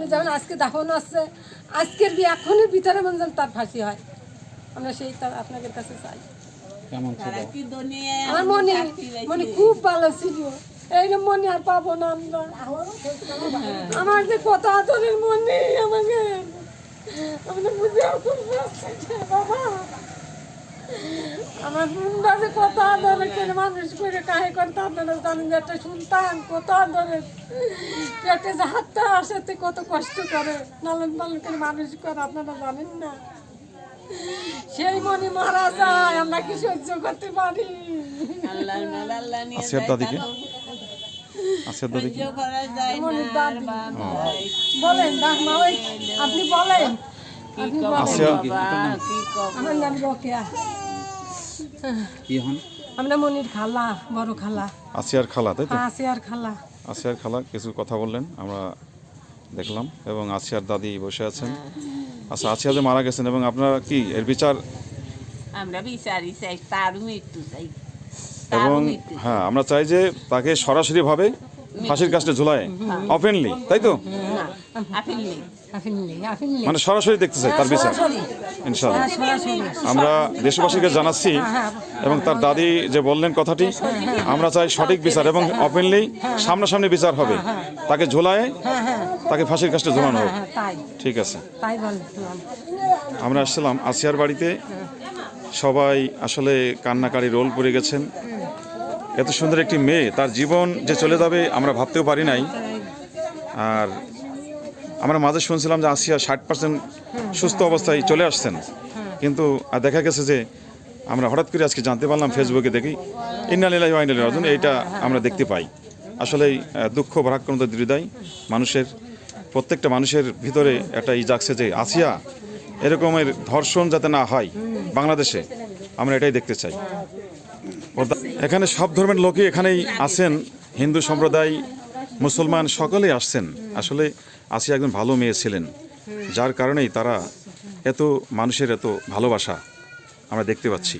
বলে যেমন আজকে দাফন আসছে আজকের বি এখনই ভিতরে মন যেন তার ফাঁসি হয়। আমরা সেই তার আপনাদের কাছে চাই। আমার মনে মনে খুব ভালো ছিল। এইরকম মনে আর পাবো না আমরা। আমার যে কত আদরের মনে আমাকে আমি বুঝে বাবা। আমার মুন্ডাকে কত আদরে করে মানুষ করে কাহে করতে আপনারা জানেন যে একটা সন্তান কত আদরের পেটে যে হাতটা আসাতে কত কষ্ট করে। লালন পালন করে মানুষ করে আপনারা জানেন না? সেই মনে মারা যায় আমরা কি সহ্য করতে পারি? আল্লাহ দাদিকে? আসিয়ার দাদি কি। বলেন ওই আপনি বলেন। আসিয়া আমার নাম রকেয়া। কি হন? আমরা মনির খালা বড় খালা। আসিয়ার খালা তাই তো? আসিয়ার আর খালা। আসিয়ার খালা কিছু কথা বললেন আমরা দেখলাম এবং আসিয়ার দাদি বসে আছেন। আচ্ছা আসিয়া যে মারা গেছেন এবং আপনারা কি এর বিচার? আমরা বিচারি চাই তার মৃত্যু চাই। এবং হ্যাঁ আমরা চাই যে তাকে সরাসরিভাবে ফাঁসির কাজটা ঝুলায়? ওপেনলি তাই তো? মানে সরাসরি দেখতে চাই তার বিচার। ইনশাল্লাহ। আমরা দেশবাসীকে জানাচ্ছি এবং তার দাদি যে বললেন কথাটি আমরা চাই সঠিক বিচার এবং ওপেনলি সামনাসামনি বিচার হবে। তাকে ঝোলায় তাকে ফাঁসির কাজটা ঝোলানো হ্যাঁ ঠিক আছে। আমরা আসছিলাম আসিয়ার বাড়িতে। সবাই আসলে কান্নাকারি রোল পড়ে গেছেন। এত সুন্দর একটি মেয়ে তার জীবন যে চলে যাবে আমরা ভাবতেও পারি নাই। আর আমরা মাঝে শুনছিলাম যে আসিয়া ষাট পার্সেন্ট সুস্থ অবস্থায় চলে আসছেন। কিন্তু আর দেখা গেছে যে আমরা হঠাৎ করে আজকে জানতে পারলাম ফেসবুকে দেখি ইন্নালিল্লাহি ইলাইহি রাজিউন এইটা আমরা দেখতে পাই। আসলেই আহ, দুঃখ ভারাক্রান্ত হৃদয় মানুষের প্রত্যেকটা মানুষের ভিতরে একটা ই জাগছে যে আসিয়া এরকমের ধর্ষণ যাতে না হয় বাংলাদেশে আমরা এটাই দেখতে চাই। এখানে সব ধর্মের লোকই এখানেই আছেন। হিন্দু সম্প্রদায়, মুসলমান সকলেই আসছেন। আসলে আসিয়া একজন ভালো মেয়ে ছিলেন, যার কারণেই তারা এত মানুষের এত ভালোবাসা আমরা দেখতে পাচ্ছি।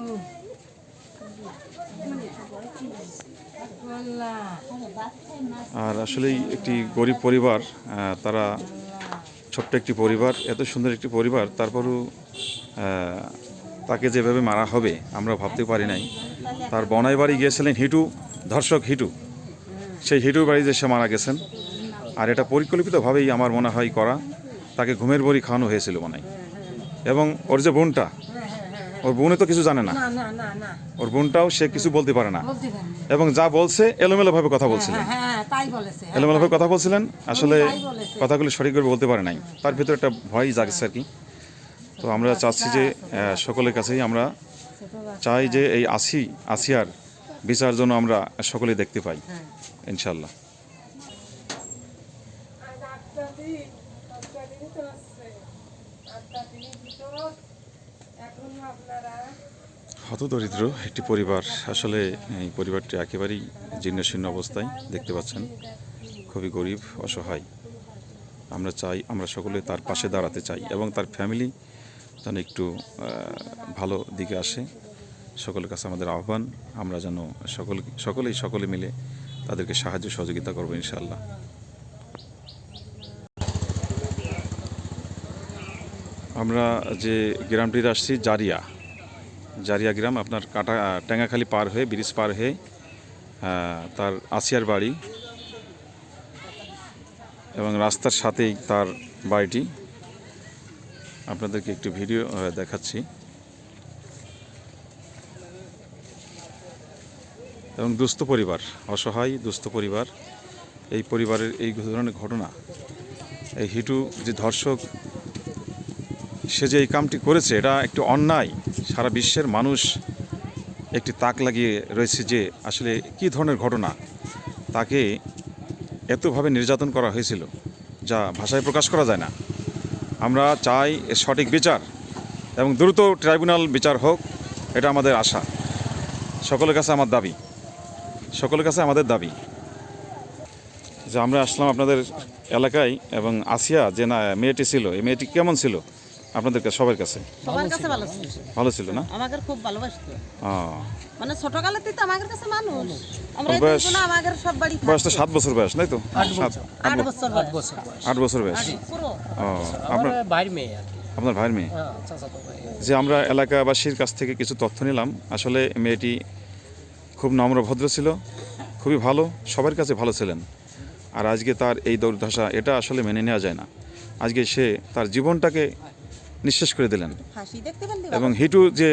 আল্লাহ আর আসলেই একটি গরিব পরিবার তারা ছোট্ট একটি পরিবার, এত সুন্দর একটি পরিবার, তারপরও তাকে যেভাবে মারা হবে, আমরা ভাবতে পারি নাই। তার বনাই বাড়ি গিয়েছিলেন হিটু, ধর্ষক হিটু। সেই হিটুর বাড়িতে সে মারা গেছেন। আর এটা পরিকল্পিতভাবেই আমার মনে হয় করা, তাকে ঘুমের বড়ি খাওয়ানো হয়েছিল মনে এবং ওর যে বোনটা ওর বোনে তো কিছু জানে না। না না না না। ওর বোনটাও সে কিছু বলতে পারে না। এবং যা বলছে এলোমেলোভাবে কথা বলছিলেন। হ্যাঁ হ্যাঁ তাই বলেছে। এলোমেলোভাবে কথা বলছিলেন। আসলে কথাগুলি সঠিকভাবে বলতে পারে নাই। তার ভিতরে একটা ভয় জাগছে আর কি। তো আমরা চাচ্ছি যে সকলের কাছেই আমরা চাই যে এই আসি আসিয়ার বিচার জন্য আমরা সকলে দেখতে পাই ইনশাল্লাহ হতদরিদ্র একটি পরিবার। আসলে এই পরিবারটি একেবারেই জীর্ণশীর্ণ অবস্থায় দেখতে পাচ্ছেন। খুবই গরিব, অসহায়। আমরা চাই, আমরা সকলে তার পাশে দাঁড়াতে চাই এবং তার ফ্যামিলি যেন একটু ভালো দিকে আসে। সকলের কাছে আমাদের আহ্বান, আমরা যেন সকল, সকলেই সকলে মিলে তাদেরকে সাহায্য সহযোগিতা করব ইনশাল্লাহ আমরা যে গ্রামটিতে আসছি, জারিয়া। জারিয়া গ্রাম আপনার কাটা, টেঙ্গাখালি পার হয়ে, ব্রিজ পার হয়ে তার আসিয়ার বাড়ি এবং রাস্তার সাথেই তার বাড়িটি। আপনাদেরকে একটি ভিডিও দেখাচ্ছি। এবং দুস্থ পরিবার, অসহায় দুস্থ পরিবার, এই পরিবারের এই ধরনের ঘটনা, এই হিটু যে ধর্ষক সে যে এই কামটি করেছে, এটা একটু অন্যায়। সারা বিশ্বের মানুষ একটি তাক লাগিয়ে রয়েছে যে আসলে কি ধরনের ঘটনা? তাকে এতভাবে নির্যাতন করা হয়েছিল যা ভাষায় প্রকাশ করা যায় না। আমরা চাই এর সঠিক বিচার এবং দ্রুত ট্রাইব্যুনাল বিচার হোক, এটা আমাদের আশা। সকলের কাছে আমার দাবি। সকলের কাছে আমাদের দাবি। যে আমরা আসলাম আপনাদের এলাকায় এবং আসিয়া যে না, মেয়েটি ছিল, এই মেয়েটি কেমন ছিল? আপনাদের কাছে সবার কাছে? সবার কাছে ভালো ছিল। ভালো ছিল না? আমাদের খুব ভালোবাসতো। ও, মানে ছোটকালেতে তো আমাদের কাছে মানুষ। আমরা বয়স- দুজনে আমাদের সব বাড়ি বয়স তো সাত বছর বয়স তাই তো? সাত আট বছর। বয়স। আট বছর বয়স। পুরো। ও আপনার বাইর মেয়ে আর আপনার ভাইয়ের মেয়ে? হ্যাঁ চাচাতো ভাই যে আমরা এলাকাবাসীর কাছ থেকে কিছু তথ্য নিলাম আসলে মেয়েটি খুব নম্র ভদ্র ছিল খুবই ভালো সবার কাছে ভালো ছিলেন। আর আজকে তার এই দুর্দশা এটা আসলে মেনে নেওয়া যায় না। আজকে সে তার জীবনটাকে নিঃশেষ করে দিলেন। এবং হিটু যে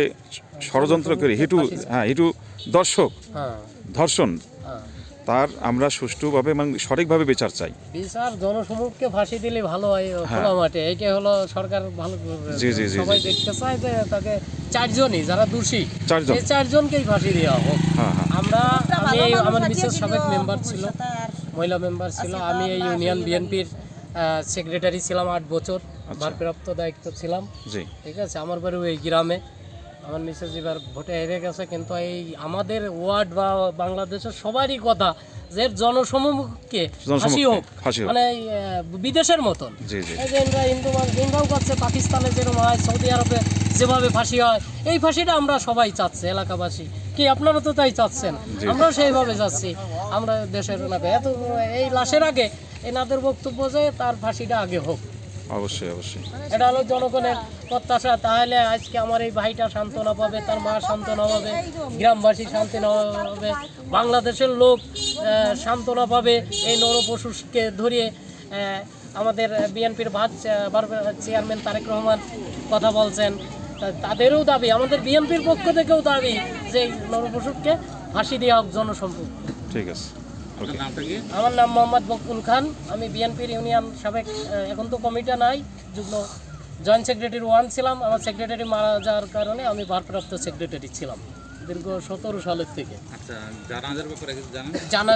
ষড়যন্ত্র করে হিটু হ্যাঁ হিটু দর্শক হ্যাঁ। ধর্ষণ হ্যাঁ। তার আমরা সুষ্ঠুভাবে এবং সঠিকভাবে বিচার চাই। বিচার জনসমূহকে ফাঁসি দিলে ভালো হয় খোলা মাঠে। এইটা হলো সরকার ভালো জি, জি, জি, সবাই দেখতে চায় যে তাকে চারজনই যারা দোষী চারজন। এই চারজনকেই ফাঁসি দেওয়া হোক। হ্যাঁ হ্যাঁ। আমরা আমি এই- আমার বিশেষ সাবেক মেম্বার ছিল মহিলা মেম্বার ছিল। আমি এই ইউনিয়ন বিএনপির সেক্রেটারি ছিলাম আট বছর। আচ্ছা। ভারপ্রাপ্ত দায়িত্ব ছিলাম। জি। ঠিক আছে আমার বাড়ি এই গ্রামে। আমার মিসেস এবার ভোটে হেরে গেছে কিন্তু এই আমাদের ওয়ার্ড বা বাংলাদেশের সবারই কথা যে জনসমক্ষে ফাঁসি হোক। মানে বিদেশের মতন। হিন্দু মানুষ করছে পাকিস্তানে যেরকম হয় সৌদি আরবে যেভাবে ফাঁসি হয় এই ফাঁসিটা আমরা সবাই চাচ্ছি এলাকাবাসী। কি আপনারা তো তাই চাচ্ছেন? আমরাও সেইভাবে চাচ্ছি আমরা দেশের নাকে এত এই লাশের আগে এনাদের বক্তব্য যে তার ফাঁসিটা আগে হোক। অবশ্যই অবশ্যই। এটা হলো জনগণের প্রত্যাশা। তাহলে আজকে আমার এই ভাইটা সান্ত্বনা পাবে তার মা সান্ত্বনা পাবে গ্রামবাসী সান্ত্বনা পাবে বাংলাদেশের লোক সান্ত্বনা পাবে। এই নরপশুকে ধরিয়ে আমাদের বিএনপির ভাত চেয়ারম্যান তারেক রহমান কথা বলছেন। তাদেরও দাবি আমাদের বিএনপির পক্ষ থেকেও দাবি যে নরপশুকে ফাঁসি দেওয়া হোক জনসম্পদ ঠিক আছে। আমার নাম মোহাম্মদ বকুল খান। আমি বিএনপির ইউনিয়ন সাবেক এখন তো কমিটা নাই যুগ্ম জয়েন্ট সেক্রেটারি ওয়ান ছিলাম। আমার সেক্রেটারি মারা যাওয়ার কারণে আমি ভারপ্রাপ্ত সেক্রেটারি ছিলাম দীর্ঘ সতেরো সালের থেকে। আচ্ছা জানাজার ব্যাপারে কিছু জানা